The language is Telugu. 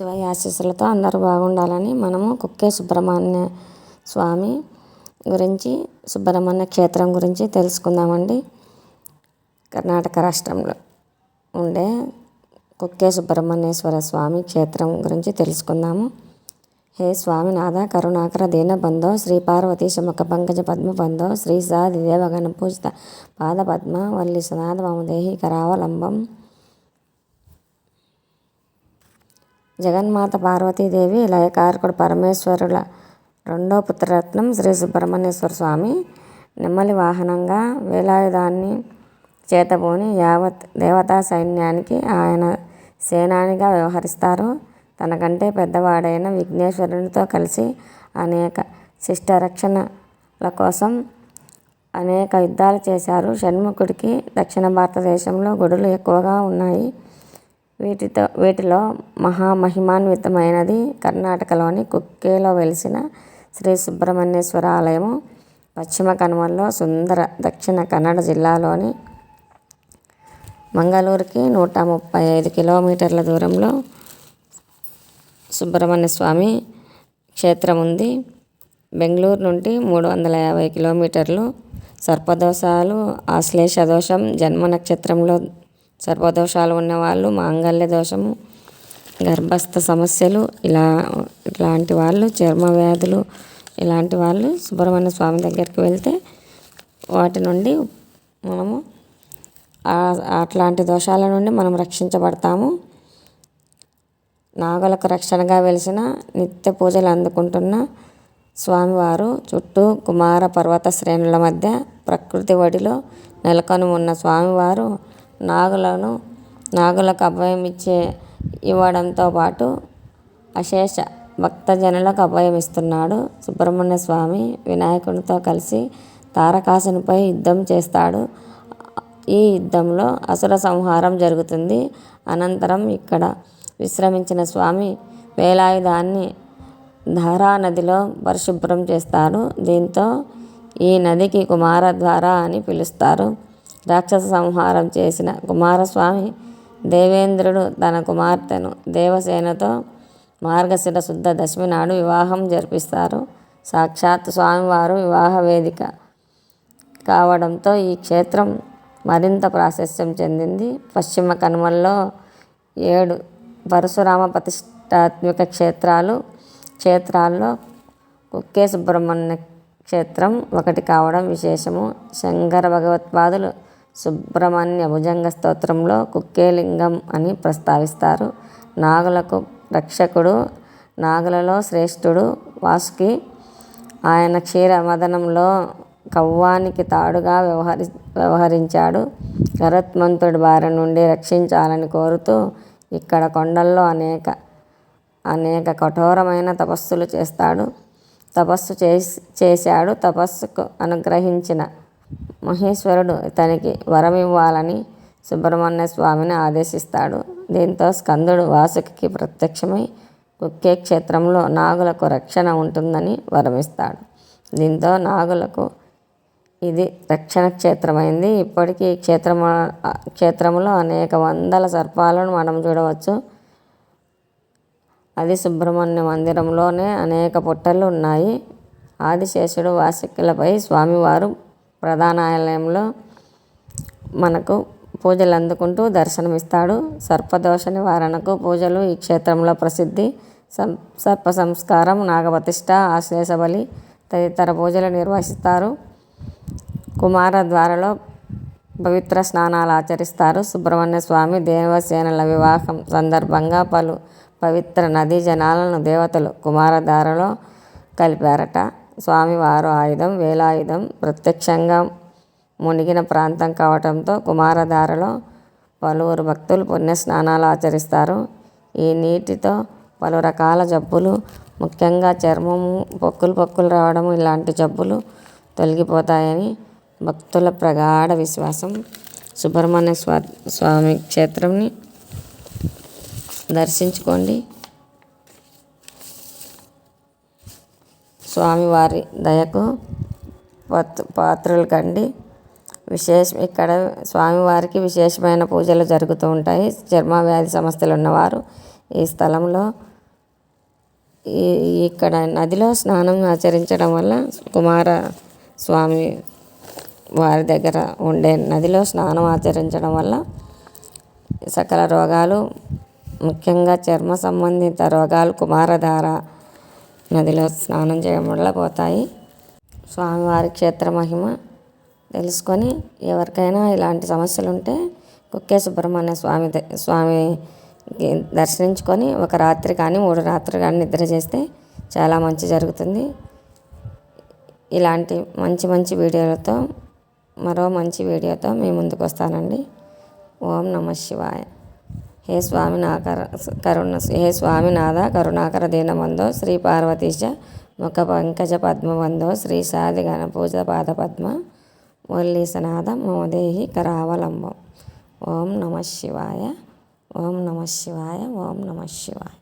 శివయ్య ఆశీస్సులతో అందరూ బాగుండాలని మనము కుక్కే సుబ్రహ్మణ్య స్వామి గురించి సుబ్రహ్మణ్య క్షేత్రం గురించి తెలుసుకుందామండి. కర్ణాటక రాష్ట్రంలో ఉండే కుక్కే సుబ్రహ్మణ్యేశ్వర స్వామి క్షేత్రం గురించి తెలుసుకుందాము. హే స్వామినాథ కరుణాకర దీనబంధో శ్రీ పార్వతీ శముఖ పంకజ పద్మబంధో శ్రీ సాధి దేవగణ పూజిత పాదపద్మ వల్లి సనాథ మమదేహి కరావలంబం జగన్మాత పార్వతీదేవి లయకారకుడు పరమేశ్వరుల రెండో పుత్రరత్నం శ్రీ సుబ్రహ్మణ్యేశ్వర స్వామి. నెమ్మలి వాహనంగా వేలాయుధాన్ని చేతబోని యావత్ దేవతా సైన్యానికి ఆయన సేనానిగా వ్యవహరిస్తారు. తనకంటే పెద్దవాడైన విఘ్నేశ్వరునితో కలిసి అనేక శిష్టరక్షణల కోసం అనేక యుద్ధాలు చేశారు. షణ్ముఖుడికి దక్షిణ భారతదేశంలో గుడులు ఎక్కువగా ఉన్నాయి. వీటితో వీటిలో మహామహిమాన్వితమైనది కర్ణాటకలోని కుక్కేలో వెలిసిన శ్రీ సుబ్రహ్మణ్యేశ్వర ఆలయము. పశ్చిమ కనుమల్లో సుందర దక్షిణ కన్నడ జిల్లాలోని మంగళూరుకి నూట ముప్పై ఐదు కిలోమీటర్ల దూరంలో సుబ్రహ్మణ్య స్వామి క్షేత్రం ఉంది. బెంగళూరు నుండి మూడు వందల యాభై కిలోమీటర్లు సర్పదోషాలు ఆశ్లేష దోషం జన్మ నక్షత్రంలో సర్పదోషాలు ఉన్నవాళ్ళు మాంగళ్య దోషము గర్భస్థ సమస్యలు ఇలా ఇలాంటి వాళ్ళు చర్మ వ్యాధులు ఇలాంటి వాళ్ళు సుబ్రహ్మణ్య స్వామి దగ్గరికి వెళ్తే వాటి నుండి మనము అట్లాంటి దోషాల నుండి మనం రక్షించబడతాము. నాగులకు రక్షణగా వెలిసిన నిత్య పూజలు అందుకుంటున్న స్వామివారు చుట్టూ కుమార పర్వత శ్రేణుల మధ్య ప్రకృతి ఒడిలో నెలకొని ఉన్న స్వామివారు నాగులను నాగులకు అభయం ఇచ్చే ఇవ్వడంతో పాటు అశేష భక్తజనులకు అభయం ఇస్తున్నాడు సుబ్రహ్మణ్య స్వామి. వినాయకునితో కలిసి తారకాసునిపై యుద్ధం చేస్తాడు. ఈ యుద్ధంలో అసుర సంహారం జరుగుతుంది. అనంతరం ఇక్కడ విశ్రమించిన స్వామి వేలాయుధాన్ని ధారా నదిలో పరిశుభ్రం చేస్తారు దీంతో ఈ నదికి కుమారద్వార అని పిలుస్తారు. రాక్షస సంహారం చేసిన కుమారస్వామి దేవేంద్రుడు తన కుమార్తెను దేవసేనతో మార్గశిర శుద్ధ దశమి నాడు వివాహం జరిపిస్తారు. సాక్షాత్ స్వామివారు వివాహ వేదిక కావడంతో ఈ క్షేత్రం మరింత ప్రాశస్యం చెందింది. పశ్చిమ కనుమల్లో ఏడు పరశురామ ప్రతిష్టాత్మిక క్షేత్రాలు క్షేత్రాల్లో కుక్కే సుబ్రహ్మణ్య క్షేత్రం ఒకటి కావడం విశేషము. శంకర భగవత్పాదులు సుబ్రహ్మణ్య భుజంగ స్తోత్రంలో కుక్కేలింగం అని ప్రస్తావిస్తారు. నాగులకు రక్షకుడు నాగులలో శ్రేష్ఠుడు వాసుకి ఆయన క్షీర మదనంలో కవ్వానికి తాడుగా వ్యవహరి వ్యవహరించాడు. గరత్మంతుడి బారి నుండి రక్షించాలని కోరుతూ ఇక్కడ కొండల్లో అనేక అనేక కఠోరమైన తపస్సులు చేస్తాడు. తపస్సు చేసి చేశాడు. తపస్సుకు అనుగ్రహించిన మహేశ్వరుడు ఇతనికి వరం ఇవ్వాలని సుబ్రహ్మణ్య స్వామిని ఆదేశిస్తాడు. దీంతో స్కందుడు వాసుకి ప్రత్యక్షమై కుక్కే క్షేత్రంలో నాగులకు రక్షణ ఉంటుందని వరమిస్తాడు. దీంతో నాగులకు ఇది రక్షణ క్షేత్రమైంది. ఇప్పటికీ ఈ క్షేత్రము క్షేత్రంలో అనేక వందల సర్పాలను మనం చూడవచ్చు. అది సుబ్రహ్మణ్య మందిరంలోనే అనేక పుట్టలు ఉన్నాయి. ఆదిశేషుడు వాసికులపై స్వామివారు ప్రధానాలయంలో మనకు పూజలు అందుకుంటూ దర్శనమిస్తాడు. సర్పదోష నివారణకు పూజలు ఈ క్షేత్రంలో ప్రసిద్ధి. సం సర్ప సంస్కారం నాగప్రతిష్ట ఆశ్లేష బలి తదితర పూజలు నిర్వహిస్తారు. కుమార ద్వారలో పవిత్ర స్నానాలు ఆచరిస్తారు. సుబ్రహ్మణ్య స్వామి దేవసేనల వివాహం సందర్భంగా పలు పవిత్ర నదీ జనాలను దేవతలు కుమారధారలో కలిపారట. స్వామివారు ఆయుధం వేలాయుధం ప్రత్యక్షంగా మునిగిన ప్రాంతం కావటంతో కుమారధారలో పలువురు భక్తులు పుణ్యస్నానాలు ఆచరిస్తారు. ఈ నీటితో పలు రకాల జబ్బులు ముఖ్యంగా చర్మము పొక్కులు పొక్కులు రావడం ఇలాంటి జబ్బులు తొలగిపోతాయని భక్తుల ప్రగాఢ విశ్వాసం. సుబ్రహ్మణ్య స్వా స్వామి క్షేత్రంని దర్శించుకోండి. స్వామివారి దయకు పాత్రలు కండి. విశేషం ఇక్కడ స్వామివారికి విశేషమైన పూజలు జరుగుతూ ఉంటాయి. చర్మ వ్యాధి సమస్యలు ఉన్నవారు ఈ స్థలంలో ఈ ఇక్కడ నదిలో స్నానం ఆచరించడం వల్ల కుమార స్వామి వారి దగ్గర ఉండే నదిలో స్నానం ఆచరించడం వల్ల సకల రోగాలు ముఖ్యంగా చర్మ సంబంధిత రోగాలు కుమారధార నదిలో స్నానం చేయడం వల్ల పోతాయి స్వామివారి క్షేత్ర మహిమ తెలుసుకొని ఎవరికైనా ఇలాంటి సమస్యలు ఉంటే కుక్కే సుబ్రహ్మణ్య స్వామి స్వామి దర్శించుకొని ఒక రాత్రి కానీ మూడు రాత్రి కానీ నిద్ర చేస్తే చాలా మంచి జరుగుతుంది. ఇలాంటి మంచి మంచి వీడియోలతో మరో మంచి వీడియోతో మీ ముందుకు వస్తానండి ఓం నమ శివాయ. హే స్వామి కరుణ హే స్వామినాథ కరుణాకర దీనమందో శ్రీ పార్వతీశ ముఖ పంకజ పద్మవందో శ్రీ సాది గణపూజ పాద పద్మ మురళీసనాథ మోదేహి కరావలంబం. ఓం నమ శివాయ ఓం నమ శివాయ ఓం నమ శివాయ.